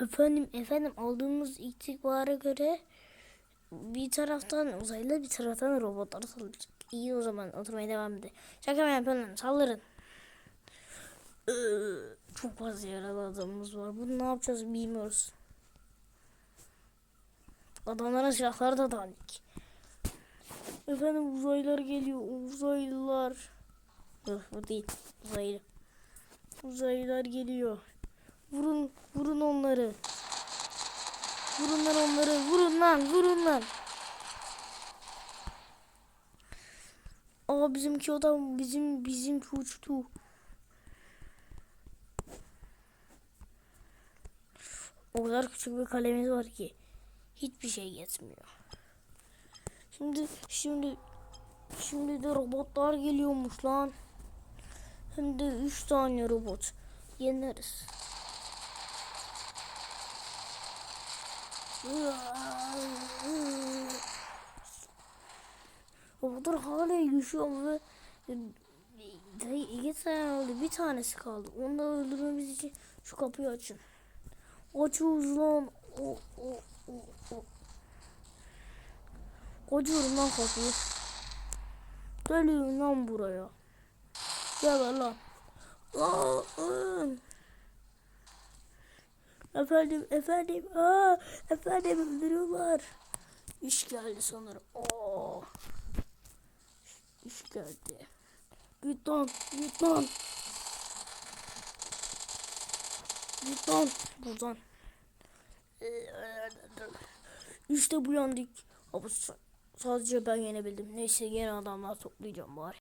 Efendim efendim aldığımız ihtikbara göre bir taraftan uzaylılar bir taraftan robotlar saldıracak. İyi o zaman oturmaya devam edin. Şaka mı yapıyorum saldırın. Ee, çok fazla yaralı adamımız var. Bunu ne yapacağız bilmiyoruz. Adamların silahları da dandik. Efendim uzaylılar geliyor. Uzaylılar. Yok bu değil. Uzaylı. Uzaylılar geliyor. Vurun, vurun onları. Vurun lan onları. Vurun lan, vurun lan. Aa bizimki adam bizim bizim uçtu. O kadar küçük bir kalemiz var ki hiçbir şey yetmiyor. Şimdi şimdi şimdi de robotlar geliyormuş lan. Hem de üç tane robot. Yeneriz. Robotlar hala yaşıyor ve iki tane oldu. Bir tanesi kaldı. Onu da öldürmemiz için şu kapıyı açın. Açıyoruz lan. O, o, o, o. Açıyorum lan kapıyı. Geliyorum lan buraya. Gel lan. Aa, aa. Efendim, efendim, aa, efendim öldürüyorlar. İş geldi sanırım. Oo. İş geldi. Git lan, git lan. Git lan buradan. İşte bu yandık. Ama sa- sadece ben yenebildim. Neyse yine adamlar toplayacağım bari.